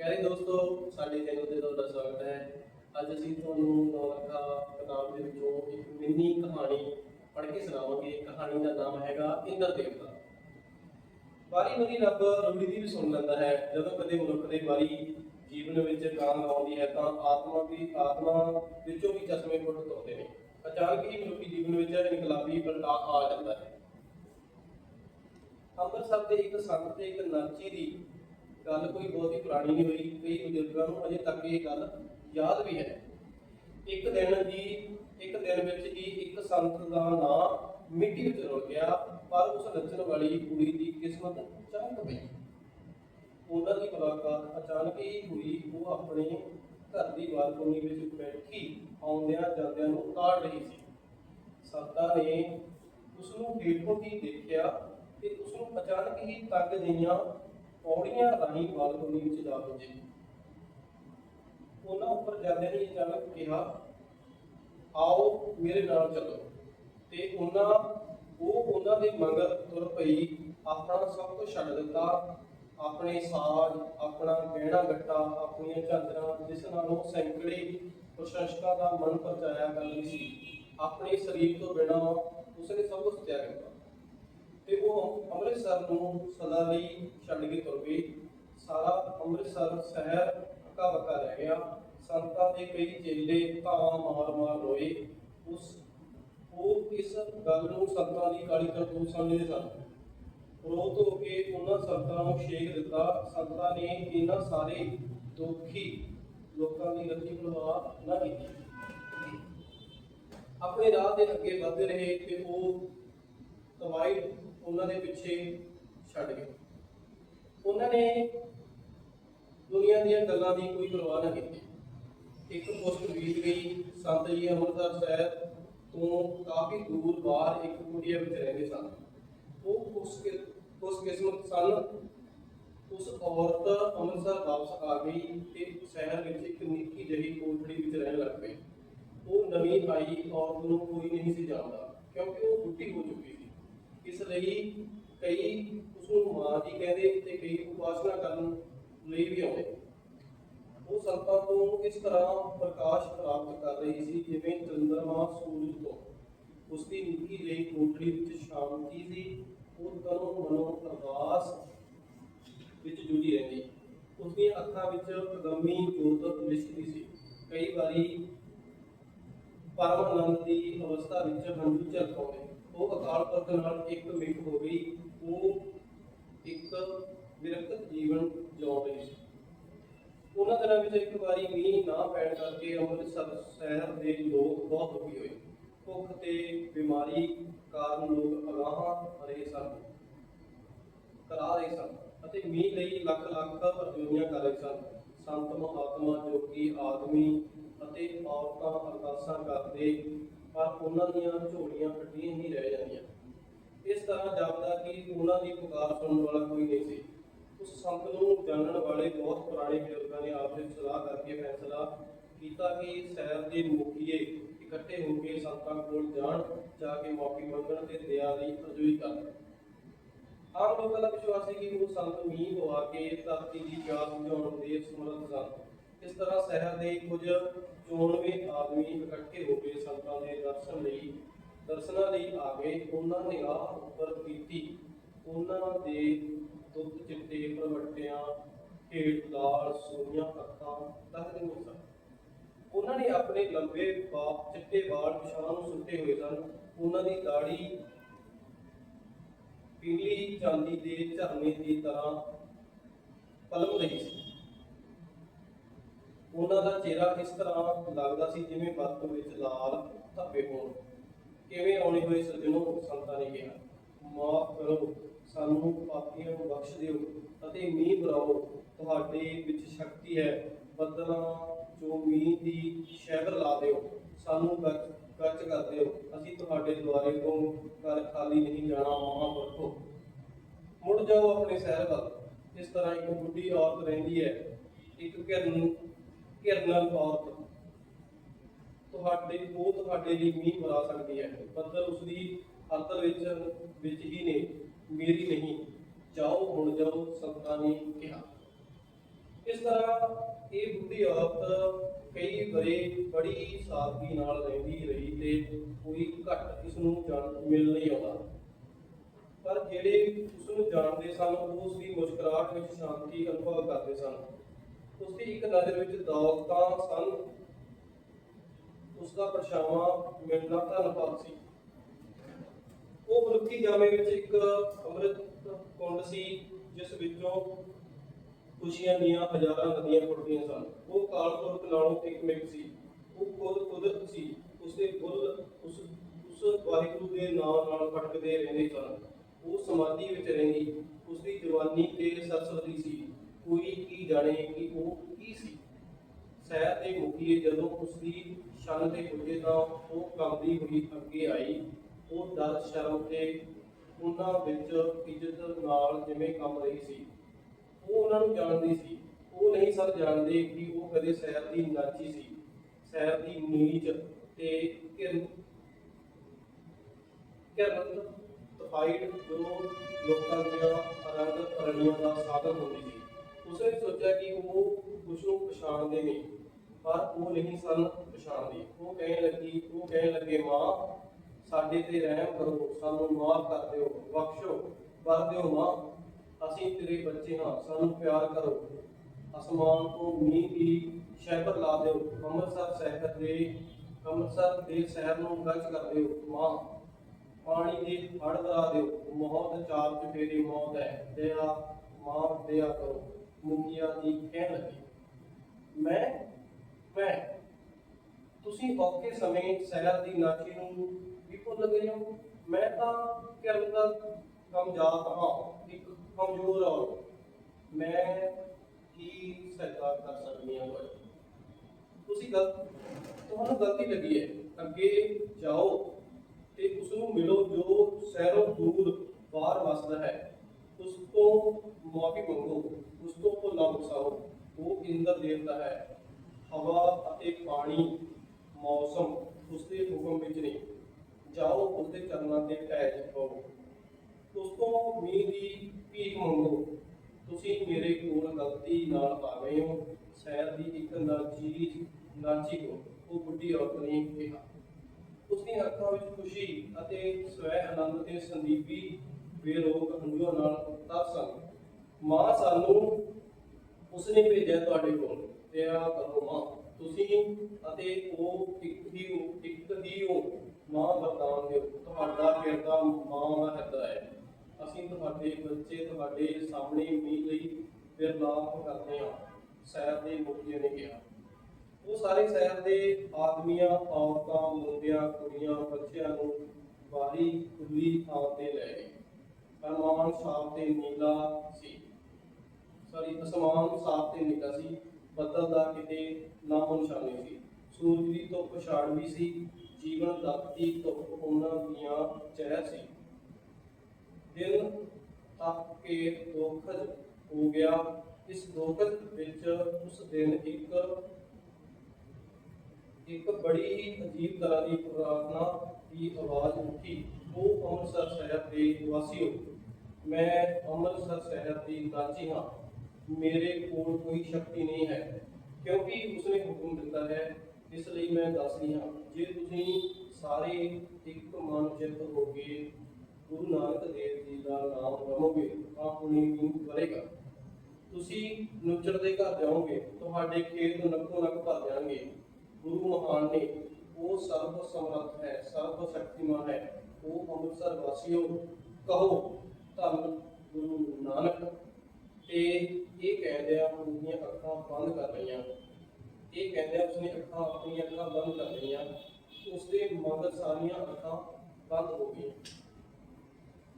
ਪਿਆਰੇ ਦੋਸਤੋ, ਸਾਡੇ ਚੈਨਲ ਤੇ ਤੁਹਾਡਾ ਸਵਾਗਤ ਹੈ। ਅੱਜ ਅਸੀਂ ਤੁਹਾਨੂੰ ਨੌਲਖਾ ਕਿਤਾਬ ਦੇ ਵਿੱਚੋਂ ਇੱਕ ਮਿੰਨੀ ਕਹਾਣੀ ਪੜ੍ਹ ਕੇ ਸੁਣਾਵਾਂਗੇ। ਕਹਾਣੀ ਦਾ ਨਾਮ ਹੈਗਾ ਇੰਦਰ ਦੇਵਤਾ। ਵਾਰੀ ਵਾਰੀ ਰੱਬ ਰੂੜੀ ਦੀ ਵੀ ਸੁਣ ਲੈਂਦਾ ਹੈ। ਜਦੋਂ ਕਦੇ ਮਨੁੱਖ ਦੇ ਵਾਰੀ ਜੀਵਨ ਵਿੱਚ ਕਾਂਗ ਆਉਂਦੀ ਹੈ, ਤਾਂ ਆਤਮਾ ਦੀ ਆਤਮਾ ਵਿੱਚੋਂ ਵੀ ਚਸ਼ਮੇ ਫੁੱਟ ਤੋਂਦੇ ਨੇ। ਅਚਾਨਕ ਹੀ ਮਨੁੱਖੀ ਜੀਵਨ ਵਿੱਚ ਇਨਕਲਾਬੀ ਪਲਟਾ ਆ ਜਾਂਦਾ ਹੈ। ਅੰਮ੍ਰਿਤਸਰ ਦੇ ਇੱਕ ਸੰਤ ਤੇ ਇੱਕ ਨਰਚੀ ਦੀ ਗੱਲ ਕੋਈ ਬਹੁਤ ਹੀ ਪੁਰਾਣੀ ਨਹੀਂ ਹੋਈ, ਕਈ ਬਜ਼ੁਰਗਾਂ ਨੂੰ ਅਜੇ ਤੱਕ ਇਹ ਗੱਲ ਯਾਦ ਵੀ ਹੈ। ਇੱਕ ਦਿਨ ਜੀ ਇੱਕ ਦਿਨ ਵਿੱਚ ਹੀ ਇੱਕ ਸੰਤ ਦਾ ਨਾਂ ਮਿੱਟੀ ਵਿੱਚ ਰੁਲ ਗਿਆ, ਪਰ ਉਸ ਨੱਚਣ ਵਾਲੀ ਕੁੜੀ ਦੀ ਕਿਸਮਤ ਚਮਕ ਪਈ। ਉਹਨਾਂ ਦੀ ਮੁਲਾਕਾਤ ਅਚਾਨਕ ਹੀ ਹੋਈ, ਉਹ ਆਪਣੇ ਘਰ ਦੀ ਬਾਲਕੋਨੀ ਵਿੱਚ ਬੈਠੀ ਆਉਂਦਿਆਂ ਜਾਂਦਿਆਂ ਨੂੰ ਤਾੜ ਰਹੀ ਸੀ। ਸੰਤਾਂ ਨੇ ਉਸ ਨੂੰ ਹੇਠੋਂ ਹੀ ਦੇਖਿਆ ਤੇ ਉਸ ਨੂੰ ਅਚਾਨਕ ਹੀ ਤੰਗ ਜਿਹੀਆਂ ਪੌੜੀਆਂ ਰਾਹੀਂ ਬਾਲਕੋਨੀ ਵਿੱਚ ਜਾ ਪੁੱਜੇ ਉਹਨਾਂ ਉੱਪਰ ਜਾਂਦੇ ਹੀ ਅਚਾਨਕ ਕਿਹਾ, ਆਓ ਮੇਰੇ ਨਾਲ ਚੱਲੋ। ਤੇ ਉਹਨਾਂ, ਉਹ ਉਹਨਾਂ ਦੇ ਮਗਰ ਤੁਰ ਪਈ, ਆਪਣਾ ਸਭ ਕੁਝ ਛੱਡ ਦਿੱਤਾ। ਆਪਣੇ ਸਾਜ਼, ਆਪਣਾ ਗਹਿਣਾ ਗੱਟਾ, ਆਪਣੀਆਂ ਚਾਦਰਾਂ, ਜਿਸ ਨਾਲ ਉਹ ਸੈਂਕੜੇ ਪ੍ਰਸ਼ੰਸਕਾਂ ਦਾ ਮਨ ਪਰਚਾਇਆ ਕਰਦੀ ਸੀ। ਆਪਣੇ ਸਰੀਰ ਤੋਂ ਬਿਨਾਂ ਉਸਨੇ ਸਭ ਕੁਝ ਤਿਆਗ ਦਿੱਤਾ। ਤੇ ਉਹ ਅੰਮ੍ਰਿਤਸਰ ਨੂੰ ਸਦਾ ਲਈ ਛੱਡ ਕੇ ਤੁਰ ਗਈ ਸਾਰਾ ਅੰਮ੍ਰਿਤਸਰ ਸ਼ਹਿਰ ਹੱਕਾ ਬੱਕਾ ਰਹਿ ਗਿਆ। ਸੰਤਾਂ ਦੇ ਕਈ ਚੇਲੇ ਧਾਵਾਂ ਮਾਰ ਮਾਰ ਰੋਏ। ਉਸ, ਉਹ ਇਸ ਗੱਲ ਨੂੰ ਸੰਤਾਂ ਦੀ ਕਾਲੀ ਕਰਤੂਤ ਸਮਝਦੇ ਸਨ। ਰੋ ਧੋ ਕੇ ਉਹਨਾਂ ਸੰਤਾਂ ਨੂੰ ਛੇਕ ਦਿੱਤਾ। ਸੰਤਾਂ ਨੇ ਇਹਨਾਂ ਸਾਰੇ ਦੁਖੀ ਲੋਕਾਂ ਦੀ ਰੱਖੀ ਪਰਵਾਹ ਨਾ ਕੀਤੀ। ਆਪਣੇ ਰਾਹ ਦੇ ਅੱਗੇ ਵਧਦੇ ਰਹੇ ਤੇ ਉਹ ਤਵਾਈ ਉਹਨਾਂ ਦੇ ਪਿੱਛੇ ਛੱਡ ਗਏ। ਉਹਨਾਂ ਨੇ ਦੁਨੀਆ ਦੀਆਂ ਗੱਲਾਂ ਦੀ ਕੋਈ ਪਰਵਾਹ ਨਾ ਕੀਤੀ। ਇੱਕ ਪੁਸਤ ਬੀਤ ਗਈ, ਸੰਤ ਜੀ ਅੰਮ੍ਰਿਤਸਰ ਸਾਹਿਬ ਤੋਂ ਕਾਫੀ ਦੂਰ ਬਾਹਰ ਇੱਕ ਕੁਟੀਆ ਵਿੱਚ ਰਹਿੰਦੇ ਸਨ। ਉਹ ਉਸ ਕਿ- ਉਸ ਕਿਸਮਤ ਸਨ। ਉਸ ਔਰਤ ਅੰਮ੍ਰਿਤਸਰ ਵਾਪਸ ਆ ਗਈ ਤੇ ਸ਼ਹਿਰ ਵਿੱਚ ਇੱਕ ਨਿੱਕੀ ਜਿਹੀ ਕੋਠੜੀ ਵਿੱਚ ਰਹਿਣ ਲੱਗ ਪਈ। ਉਹ ਨਵੀਂ ਆਈ ਔਰਤ ਨੂੰ ਕੋਈ ਨਹੀਂ ਸੀ ਜਾਣਦਾ, ਕਿਉਂਕਿ ਉਹ ਬੁੱਢੀ ਹੋ ਚੁੱਕੀ ਸੀ। ਇਸ ਲਈ ਕਈ ਉਸ ਨੂੰ ਮਾਂ ਜੀ ਕਹਿੰਦੇ ਤੇ ਕਈ ਉਪਾਸਨਾ ਕਰਨ ਲਈ ਵੀ ਆਉਂਦੇ। ਉਹ ਸੰਤਾਂ ਤੋਂ ਇਸ ਤਰ੍ਹਾਂ ਪ੍ਰਕਾਸ਼ ਪ੍ਰਾਪਤ ਕਰ ਰਹੀ ਸੀ, ਜਿਵੇਂ ਚੰਦਰਮਾ ਸੂਰਜ ਤੋਂ। ਉਸ ਦੀ ਨਿੱਕੀ ਜਿਹੀ ਕੋਠੜੀ ਵਿੱਚ ਸ਼ਾਂਤੀ ਸੀ ਉਹ ਤਨੋਂ ਮਨੋਂ ਅਰਦਾਸ ਵਿੱਚ ਜੁੜੀ ਰਹਿੰਦੀ। ਉਸ ਦੀਆਂ ਅੱਖਾਂ ਵਿੱਚ ਅਗੰਮੀ ਜੋਤ ਲਿਸ਼ਕਦੀ ਸੀ। ਕਈ ਵਾਰੀ ਪਰਮ ਆਨੰਦ ਦੀ ਅਵਸਥਾ ਵਿੱਚ ਹੰਝੂ ਝਲਕ ਆਉਂਦੇ। ਉਹ ਅਕਾਲ ਪੁਰਖ ਨਾਲ ਇੱਕ ਮਿੱਕ ਹੋ ਗਈ। ਉਹ ਇੱਕ ਵਿਰਕਤ ਜੀਵਨ ਜਿਉਂ ਰਹੀ ਸੀ। ਉਹਨਾਂ ਦਿਨਾਂ ਵਿੱਚ ਇੱਕ ਵਾਰੀ ਮੀਂਹ ਨਾ ਪੈਣ ਕਰਕੇ ਅੰਮ੍ਰਿਤਸਰ ਸ਼ਹਿਰ ਦੇ ਲੋਕ ਬਹੁਤ ਦੁਖੀ ਹੋਏ। ਭੁੱਖ ਤੇ ਬਿਮਾਰੀ ਕਾਰਨ ਲੋਕ ਅਗਾਹਾਂ ਰਹੇ ਸਨ, ਕਰਾ ਰਹੇ ਸਨ ਅਤੇ ਮੀਂਹ ਲਈ ਲੱਖ ਲੱਖ ਅਰਜ਼ੋਈਆਂ ਕਰ ਰਹੇ ਸਨ। ਸੰਤ ਮਹਾਤਮਾ ਜੋਗੀ ਆਦਮੀ ਅਤੇ ਔਰਤਾਂ ਅਰਦਾਸਾਂ ਕਰਦੇ ਪਰ ਉਹਨਾਂ ਦੀਆਂ ਝੋਲੀਆਂ ਕੱਢੀਆਂ ਹੀ ਰਹਿ ਜਾਂਦੀਆਂ। ਇਸ ਤਰ੍ਹਾਂ ਜਾਪਦਾ ਕਿ ਉਹਨਾਂ ਦੀ ਪੁਕਾਰ ਸੁਣਨ ਵਾਲਾ ਕੋਈ ਨਹੀਂ ਸੀ। ਉਸ ਸੰਤ ਨੂੰ ਜਾਣਨ ਵਾਲੇ ਬਹੁਤ ਪੁਰਾਣੇ ਬਜ਼ੁਰਗਾਂ ਨੇ ਆਪਸ ਵਿੱਚ ਸਲਾਹ ਕਰਕੇ ਫੈਸਲਾ ਕੀਤਾ ਕਿ ਸ਼ਹਿਰ ਦੇ ਮੁਖੀਏ ਇਕੱਠੇ ਹੋ ਕੇ ਸੰਤਾਂ ਕੋਲ ਜਾਣ, ਜਾ ਕੇ ਮਾਫੀ ਮੰਗਣ ਤੇ ਦਇਆ ਦੀ ਅਰਜ਼ੋਈ ਕਰਨ ਆਮ ਲੋਕਾਂ ਦਾ ਵਿਸ਼ਵਾਸ ਹੈ ਕਿ ਉਹ ਸੰਤ ਮੀਂਹ ਪਵਾ ਕੇ ਧਰਤੀ ਦੀ ਪਿਆਸ ਬੁਝਾਉਣ ਦੇ ਸਮਰੱਥ ਸਨ। ਇਸ ਤਰ੍ਹਾਂ ਸ਼ਹਿਰ ਦੇ ਕੁਝ ਚੋਣਵੇਂ ਆਦਮੀ ਇਕੱਠੇ ਹੋ ਕੇ ਸੰਤਾਂ ਦੇ ਦਰਸ਼ਨ ਲਈ, ਦਰਸ਼ਨਾਂ ਲਈ ਆ ਗਏ। ਉਹਨਾਂ ਨੇ ਨਿਗਾਹ ਉੱਪਰ ਕੀਤੀ। ਉਹਨਾਂ ਦੇ ਦੁੱਧ ਚਿੱਟੇ, ਪ੍ਰਵਟਿਆਂ ਹੇਠ ਲਾਲ ਸੋਹਣੀਆਂ ਅੱਖਾਂ ਤੱਕਦੇ ਨਹੀਂ ਸਨ। ਉਹਨਾਂ ਨੇ ਆਪਣੇ ਲੰਬੇ ਬਾਪ ਚਿੱਟੇ ਵਾਲ ਪਿਛਾਂ ਨੂੰ ਸੁੱਟੇ ਹੋਏ ਸਨ। ਉਹਨਾਂ ਦੀ ਦਾੜੀ ਪੀਲੀ ਚਾਂਦੀ ਦੇ ਝਰਨੇ ਦੀ ਤਰ੍ਹਾਂ ਪਲਮ ਰਹੀ ਸੀ। ਉਹਨਾਂ ਦਾ ਚਿਹਰਾ ਇਸ ਤਰ੍ਹਾਂ ਲੱਗਦਾ ਸੀ? ਜਿਵੇਂ ਬਰਫ਼ ਵਿੱਚ ਲਾਲ ਧੱਬੇ ਹੋਣ। ਕਿਵੇਂ ਆਉਣੇ ਹੋਏ ਸੱਜਣੋਂ, ਸੰਤਾਂ ਨੇ ਕਿਹਾ, ਮਾਫ ਕਰੋ, ਸਾਨੂੰ ਪਾਪੀਆਂ ਨੂੰ ਬਖਸ਼ ਦਿਓ ਅਤੇ ਮੀਂਹ ਬਰਾਓ। ਤੁਹਾਡੇ ਵਿੱਚ ਸ਼ਕਤੀ ਹੈ। ਬੱਦਲਾਂ ਜੋ ਮੀਂਹ ਦੀ ਸ਼ਹਿਰ ਲਾ ਦਿਓ। ਸਾਨੂੰ ਗੱਚ ਕਰ ਦਿਓ। ਅਸੀਂ ਤੁਹਾਡੇ ਦੁਆਰੇ ਤੋਂ ਘਰ ਖਾਲੀ ਨਹੀਂ ਜਾਣਾ। ਮਹਾਂਪੁਰਖੋ ਮੁੜ ਜਾਓ ਆਪਣੇ ਸ਼ਹਿਰ ਵੱਲ। ਇਸ ਤਰ੍ਹਾਂ ਇੱਕ ਬੁੱਢੀ ਔਰਤ ਰਹਿੰਦੀ ਹੈ। ਇੱਕ ਘਰ ਨੂੰ ਘਿਰਨਲ ਔਰਤ ਤੁਹਾਡੇ, ਉਹ ਤੁਹਾਡੇ ਲਈ ਮੀਂਹ ਵਰਾ ਸਕਦੀ ਹੈ। ਬੱਦਲ ਉਸ ਦੀ ਅੰਤਰ ਵਿੱਚ ਵਿੱਚ ਹੀ ਨੇ, ਮੇਰੀ ਨਹੀਂ। ਜਾਓ, ਹੁਣ ਜਾਓ, ਸੰਤਾਂ ਨੇ ਕਿਹਾ। ਇਸ ਤਰ੍ਹਾਂ ਇਹ ਬੁੱਢੀ ਔਰਤ ਕਈ ਵਰੇ ਬੜੀ ਸਾਦਗੀ ਨਾਲ ਰਹਿੰਦੀ ਰਹੀ ਤੇ ਕੋਈ ਘੱਟ ਇਸ ਨੂੰ ਜਾਣ, ਮਿਲ ਨਹੀਂ ਆਉਂਦਾ। ਪਰ ਜਿਹੜੇ ਉਸ ਨੂੰ ਜਾਣਦੇ ਸਨ, ਉਹ ਉਸ ਦੀ ਮੁਸਕਰਾਹਟ ਵਿੱਚ ਸ਼ਾਂਤੀ ਅਨੁਭਵ ਕਰਦੇ ਸਨ। ਉਸਦੀ ਇੱਕ ਨਜ਼ਰ ਵਿੱਚ ਦੌਲਤਾਂ ਸਨ ਉਸ ਦਾ ਪਰਛਾਵਾਂ ਮਿਲਣਾ ਧੰਨਵਾਦ ਸੀ। ਉਹ ਮਨੁੱਖੀ ਜਾਮੇ ਵਿੱਚ ਇੱਕ ਅੰਮ੍ਰਿਤ ਕੁੰਡ ਸੀ, ਜਿਸ ਵਿੱਚੋਂ ਖੁਸ਼ੀਆਂ ਦੀਆਂ ਹਜ਼ਾਰਾਂ ਨਦੀਆਂ ਫੁੱਟਦੀਆਂ ਸਨ। ਉਹ ਕਾਲਪੁਰਖ ਨਾਲੋਂ ਇੱਕ ਮਿਕ ਸੀ। ਉਹ ਖੁਦ ਕੁਦਰਤ ਸੀ। ਉਸਦੇ ਬੁੱਲ ਉਸ ਉਸ ਵਾਹਿਗੁਰੂ ਦੇ ਨਾਮ ਨਾਲ ਫਟਕਦੇ ਰਹਿੰਦੇ ਸਨ। ਉਹ ਸਮਾਧੀ ਵਿੱਚ ਰਹਿੰਦੀ, ਉਸਦੀ ਜਵਾਨੀ ਤੇ ਸਰਸਵਤੀ ਸੀ। ਕੋਈ ਕੀ ਜਾਣੇ ਕਿ ਉਹ ਕੀ ਸੀ। ਸਹਿਰ ਦੇ ਮੁਖੀਏ ਜਦੋਂ ਉਸਦੀ ਸ਼ਨ ਤੇ ਪੁੱਜੇ ਤਾਂ ਉਹ ਕੰਬਦੀ ਹੋਈ ਅੱਗੇ ਆਈ। ਉਹ ਡਰ ਸ਼ਰਮ ਤੇ ਉਹਨਾਂ ਵਿੱਚ ਇੱਜ਼ਤ ਨਾਲ ਜਿਵੇਂ ਕੰਮ ਰਹੀ ਸੀ। ਉਹ ਉਹਨਾਂ ਨੂੰ ਜਾਣਦੀ ਸੀ। ਉਹ ਨਹੀਂ ਸਰ ਜਾਣਦੇ ਕਿ ਉਹ ਕਦੇ ਸਹਿਰ ਦੀ ਨਾਚੀ ਸੀ। ਸਹਿਰ ਦੀ ਨੀਚ ਤੇ ਕਿਰਨ ਕਿਰਨ ਤਫਾਈਡ ਜੋ ਲੋਕਾਂ ਦੀਆਂ ਰੰਗ ਰਣੀਆਂ ਦਾ ਸਾਧਨ ਹੁੰਦੀ ਸੀ। ਉਸਨੇ ਸੋਚਿਆ ਕਿ ਉਹ ਉਸ ਨੂੰ ਪਛਾਣਦੇ ਨਹੀਂ, ਪਰ ਉਹ ਨਹੀਂ ਸਨ ਪਛਾਣਦੇ। ਉਹ ਕਹਿਣ ਲੱਗੀ, ਉਹ ਕਹਿਣ ਲੱਗੇ, ਮਾਂ, ਸਾਡੇ ਤੇ ਰਹਿਮ ਕਰੋ, ਸਾਨੂੰ ਮਾਫ ਕਰ ਦਿਓ, ਬਖਸ਼ੋ, ਕਰ ਦਿਓ ਮਾਂ। ਅਸੀਂ ਤੇਰੇ ਬੱਚੇ ਹਾਂ, ਸਾਨੂੰ ਪਿਆਰ ਕਰੋ। ਅਸਮਾਨ ਤੋਂ ਮੀਂਹ ਦੀ ਸ਼ਹਿਬਰ ਲਾ ਦਿਓ, ਅੰਮ੍ਰਿਤਸਰ ਸ਼ਹਿਰ ਦੇ, ਅੰਮ੍ਰਿਤਸਰ ਦੇ ਸ਼ਹਿਰ ਨੂੰ ਗੱਜ ਕਰ ਦਿਓ, ਮਾਂ। ਪਾਣੀ ਦੇ ਹੜ ਕਰਾ ਦਿਓ, ਮੌਤ ਚਾਰ ਚਫੇਰੀ ਮੌਤ ਹੈ, ਦਇਆ, ਮਾਂ, ਦਇਆ ਕਰੋ। ਮੁੰਗੀਆ ਦੀ ਕਹਿਣ ਲੱਗੇ। ਮੈਂ ਮੈਂ ਤੁਸੀਂ ਔਖੇ ਸਮੇਂ ਸਹਿਰ ਦੀ ਨਾਚੀ ਨੂੰ ਵੀ ਭੁੱਲ ਗਏ ਹੋ? ਮੈਂ ਤਾਂ ਕਿਰਨ ਦਾ ਕਮਜ਼ਾਤ ਹਾਂ ਇੱਕ ਕਮਜ਼ੋਰ ਔਰਤ। ਮੈਂ ਕੀ ਸਹਾਇਤਾ ਕਰ ਸਕਦੀ ਹਾਂ ਤੁਹਾਡੀ ਤੁਸੀਂ ਗਲਤ ਤੁਹਾਨੂੰ ਗਲਤੀ ਲੱਗੀ ਹੈ। ਅੱਗੇ ਜਾਓ ਤੇ ਉਸ ਨੂੰ ਮਿਲੋ ਜੋ ਸਹਿਰੋਂ ਦੂਰ ਬਾਹਰ ਵਸਦਾ ਹੈ। ਉਸ ਤੋਂ ਮਾਫੀ ਮੰਗੋ ਉਸ ਤੋਂ ਭੁੱਲਾ ਬਖਸ਼ਾਓ ਉਹ ਇੰਦਰ ਦੇਵਤਾ ਹੈ। ਹਵਾ ਅਤੇ ਪਾਣੀ ਮੌਸਮ ਉਸ ਦੇ ਹੁਕਮ ਵਿੱਚ ਨਹੀਂ ਜਾਓ ਉਸ ਦੇ ਚਰਨਾਂ ਤੇ ਟਹਿ ਜਾਓ ਉਸ ਤੋਂ ਮੀਂਹ ਦੀ ਭੀਖ ਮੰਗੋ। ਤੁਸੀਂ ਮੇਰੇ ਕੋਲ ਗਲਤੀ ਨਾਲ ਆ ਗਏ ਹੋ। ਸ਼ਹਿਰ ਦੀ ਇੱਕ ਨਾਚੀ ਨਾਚੀ ਹੋ। ਉਹ ਬੁੱਢੀ ਔਰਤ ਨੇ ਕਿਹਾ। ਉਸ ਦੀਆਂ ਅੱਖਾਂ ਵਿੱਚ ਖੁਸ਼ੀ ਅਤੇ ਸਵੈ ਆਨੰਦ ਤੇ ਸੰਦੀਪੀ ਬੇਰੋਕ ਹੰਝੂਆਂ ਨਾਲ ਤਰਸਨ ਮਾਂ ਸਾਨੂੰ ਉਸਨੇ ਭੇਜਿਆ ਤੁਹਾਡੇ ਕੋਲ ਦਇਆ ਕਰੋ ਮਾਂ ਤੁਸੀਂ ਅਤੇ ਉਹ ਇੱਕ ਹੀ ਹੋ ਇੱਕ ਹੀ ਹੋ ਮਾਂ ਵਰਦਾਨ ਦਿਓ। ਤੁਹਾਡਾ ਕਿਰਦਾ ਮਾਂ ਦਾ ਹਿਰਦਾ ਹੈ। ਅਸੀਂ ਤੁਹਾਡੇ ਬੱਚੇ ਤੁਹਾਡੇ ਸਾਹਮਣੇ ਮੀਂਹ ਲਈ ਵਿਰਲਾਪ ਕਰਦੇ ਹਾਂ। ਸੈਰ ਦੇ ਮੁਖੀਏ ਨੇ ਕਿਹਾ। ਉਹ ਸਾਰੇ ਸ਼ਹਿਰ ਦੇ ਆਦਮੀਆਂ, ਔਰਤਾਂ, ਮੁੰਡਿਆਂ, ਕੁੜੀਆਂ, ਬੱਚਿਆਂ ਨੂੰ ਬਾਹਰੀ ਖੁੱਲੀ ਥਾਂ ਤੇ ਲੈ ਗਏ। ਪਰਮਾਨ ਸਾਫ਼ ਤੇ ਨੀਲਾ ਸੀ। ਸੌਰੀ ਅਸਮਾਨ ਸਾਫ਼ ਤੇ ਨੀਲਾ ਸੀ, ਬੱਦਲ ਦਾ ਕਿਤੇ ਨਾਮੋ ਨਿਸ਼ਾਨ ਸੀ। ਸੂਰਜ ਦੀ ਧੁੱਪ ਛਾੜਵੀ ਸੀ, ਜੀਵਨ ਦਾਤੀ ਧੁੱਪ ਉਹਨਾਂ ਦੀਆਂ ਚਿਹਰਾ ਸੀ। ਦਿਨ ਤੱਕ ਕੇ ਦੋਖਦ ਹੋ ਗਿਆ, ਇਸ ਦੋਖਦ ਵਿੱਚ ਉਸ ਦਿਨ ਇੱਕ ਇੱਕ ਬੜੀ ਹੀ ਅਜੀਬ ਤਰ੍ਹਾਂ ਦੀ ਪ੍ਰਾਰਥਨਾ ਦੀ ਆਵਾਜ਼ ਉੱਠੀ। ਉਹ ਅੰਮ੍ਰਿਤਸਰ ਸ਼ਹਿਰ ਦੇ ਵਾਸੀਓ ਮੈਂ ਅੰਮ੍ਰਿਤਸਰ ਸ਼ਹਿਰ ਦੀ ਨਾਚੀ ਹਾਂ। ਮੇਰੇ ਕੋਲ ਕੋਈ ਸ਼ਕਤੀ ਨਹੀਂ ਹੈ, ਕਿਉਂਕਿ ਉਸਨੇ ਹੁਕਮ ਦਿੱਤਾ ਹੈ, ਇਸ ਲਈ ਮੈਂ ਦੱਸ ਰਹੀ ਹਾਂ, ਜੇ ਤੁਸੀਂ ਸਾਰੇ ਇੱਕ ਮਨ ਚਿੱਤ ਹੋ ਗੁਰੂ ਨਾਨਕ ਦੇਵ ਜੀ ਦਾ ਨਾਮ ਲਵੋਗੇ, ਤਾਂ ਪੁਨੀ ਵੀ ਵਰੇਗਾ ਤੁਸੀਂ ਨੁੱਚੜ ਦੇ ਘਰ ਜਾਓਗੇ, ਤੁਹਾਡੇ ਖੇਤ ਨੱਕੋ ਨੱਕ ਭਰ ਜਾਣਗੇ ਗੁਰੂ ਮਹਾਨ ਨੇ, ਉਹ ਸਰਬ ਸਮਰੱਥ ਹੈ, ਸਰਬ ਸ਼ਕਤੀਮਾਨ ਹੈ, ਉਹ ਅੰਮ੍ਰਿਤਸਰ ਵਾਸੀਓ, ਕਹੋ ਧੰਨ ਗੁਰੂ ਨਾਨਕ। ਤੇ ਇਹ ਕਹਿੰਦਿਆਂ ਉਹਦੀਆਂ ਅੱਖਾਂ ਬੰਦ ਕਰ ਲਈਆਂ। ਇਹ ਕਹਿੰਦਿਆਂ ਉਸਨੇ ਅੱਖਾਂ ਆਪਣੀਆਂ ਅੱਖਾਂ ਬੰਦ ਕਰ ਲਈਆਂ। ਉਸਦੇ ਮਗਰ ਸਾਰੀਆਂ ਅੱਖਾਂ ਬੰਦ ਹੋ ਗਈਆਂ।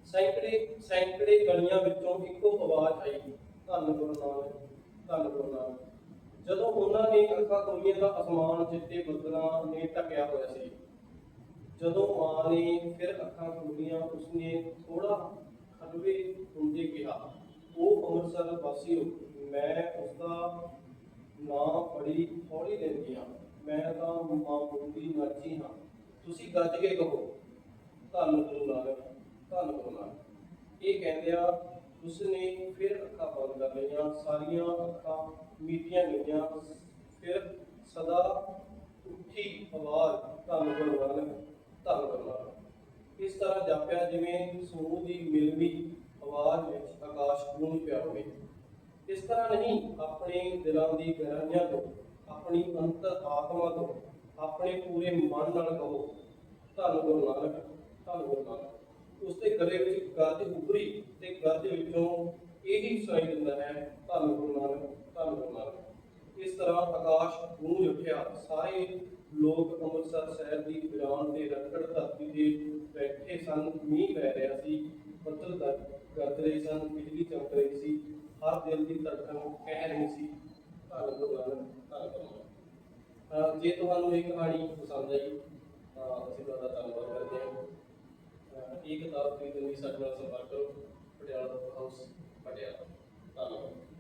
ਸੈਂਕੜੇ ਸੈਂਕੜੇ ਗਲੀਆਂ ਵਿੱਚੋਂ ਇੱਕੋ ਆਵਾਜ਼ ਆਈ, ਧੰਨ ਗੁਰੂ ਨਾਨਕ, ਧੰਨ ਗੁਰੂ ਨਾਨਕ। ਜਦੋਂ ਉਹਨਾਂ ਨੇ ਅੱਖਾਂ ਖੋਲੀਆਂ ਤਾਂ ਅਸਮਾਨ ਚਿੱਟੇ ਬੱਦਲਾਂ ਨੇ ਢੱਕਿਆ ਹੋਇਆ ਸੀ। ਜਦੋਂ ਮਾਂ ਨੇ ਫਿਰ ਅੱਖਾਂ ਖੋਲੀਆਂ, ਉਸਨੇ ਥੋੜਾ ਖਲਵੇ ਹੁੰਦੇ ਕਿਹਾ ਉਹ ਅੰਮ੍ਰਿਤਸਰ ਵਾਸੀ ਹੋ। ਮੈਂ ਉਸਦਾ ਨਾਂ ਬੜੀ ਹੌਲੀ ਲੈਂਦੀ ਹਾਂ ਮੈਂ ਤਾਂ ਮਾਮੂਲੀ ਨਾਚੀ ਹਾਂ। ਤੁਸੀਂ ਗੱਜ ਕੇ ਕਹੋ, ਧੰਨ ਗੁਰੂ ਨਾਨਕ, ਧੰਨ ਗੁਰੂ ਨਾਨਕ। ਇਹ ਕਹਿੰਦਿਆਂ ਉਸਨੇ ਫਿਰ ਅੱਖਾਂ ਬੰਦ ਕਰ ਲਈਆਂ, ਸਾਰੀਆਂ ਅੱਖਾਂ ਮੀਟੀਆਂ ਗਈਆਂ। ਫਿਰ ਸਦਾ ਉੱਠੀ ਆਵਾਜ਼, ਧੰਨ ਗੁਰੂ ਨਾਨਕ, ਧੰਨ ਗੁਰੂ ਨਾਨਕ। ਇਸ ਤਰ੍ਹਾਂ ਜਾਪਿਆ ਜਿਵੇਂ ਸੂਰ ਦੀ ਮਿਲਵੀ ਆਵਾਜ਼ ਵਿੱਚ ਆਕਾਸ਼ ਗੂੰਜ ਪਿਆ ਹੋਵੇ। ਇਸ ਤਰ੍ਹਾਂ ਨਹੀਂ, ਆਪਣੇ ਦਿਲਾਂ ਦੀ ਗਹਿਰਾਈਆਂ ਤੋਂ, ਆਪਣੀ ਅੰਤਰ ਆਤਮਾ ਤੋਂ, ਆਪਣੇ ਪੂਰੇ ਮਨ ਨਾਲ ਕਹੋ, ਧੰਨ ਗੁਰੂ ਨਾਨਕ, ਧੰਨ ਗੁਰੂ ਨਾਨਕ। ਉਸ ਦੇ ਗਲੇ ਵਿੱਚ ਗੱਜ ਉੱਭਰੀ ਤੇ ਗੱਜ ਵਿੱਚੋਂ ਇਹੀ ਸੁਣਾਈ ਦਿੰਦਾ ਹੈ, ਧੰਨ ਗੁਰੂ ਨਾਨਕ, ਧੰਨ ਗੁਰੂ ਨਾਨਕ। ਇਸ ਤਰ੍ਹਾਂ ਆਕਾਸ਼ ਗੂੰਜ ਉੱਠਿਆ। ਸਾਰੇ ਲੋਕ ਅੰਮ੍ਰਿਤਸਰ ਸ਼ਹਿਰ ਦੀ ਵਿਰਾਨ ਤੇ ਰੱਖੜ ਧਰਤੀ ਤੇ ਬੈਠੇ ਸਨ। ਮੀਂਹ ਪੈ ਰਿਹਾ ਸੀ। ਗਰਜ ਰਹੇ ਸਨ ਬਿਜਲੀ ਚਮਕ ਰਹੀ ਸੀ, ਹਰ ਦਿਲ ਦੀ ਧੜਕਣ ਕਹਿ ਰਹੀ ਸੀ ਧੰਨ ਗੁਰੂ ਧੰਨ ਗੁਰੂ ਜੇ ਤੁਹਾਨੂੰ ਇਹ ਕਹਾਣੀ ਪਸੰਦ ਆਈ, ਤਾਂ ਅਸੀਂ ਤੁਹਾਡਾ ਧੰਨਵਾਦ ਕਰਦੇ ਹਾਂ। ਇਹ ਕਿਤਾਬ ਖਰੀਦਣ ਲਈ ਸਾਡੇ ਨਾਲ ਸੰਪਰਕ ਕਰੋ, ਪਟਿਆਲਾ ਹਾਊਸ, ਪਟਿਆਲਾ। ਧੰਨਵਾਦ।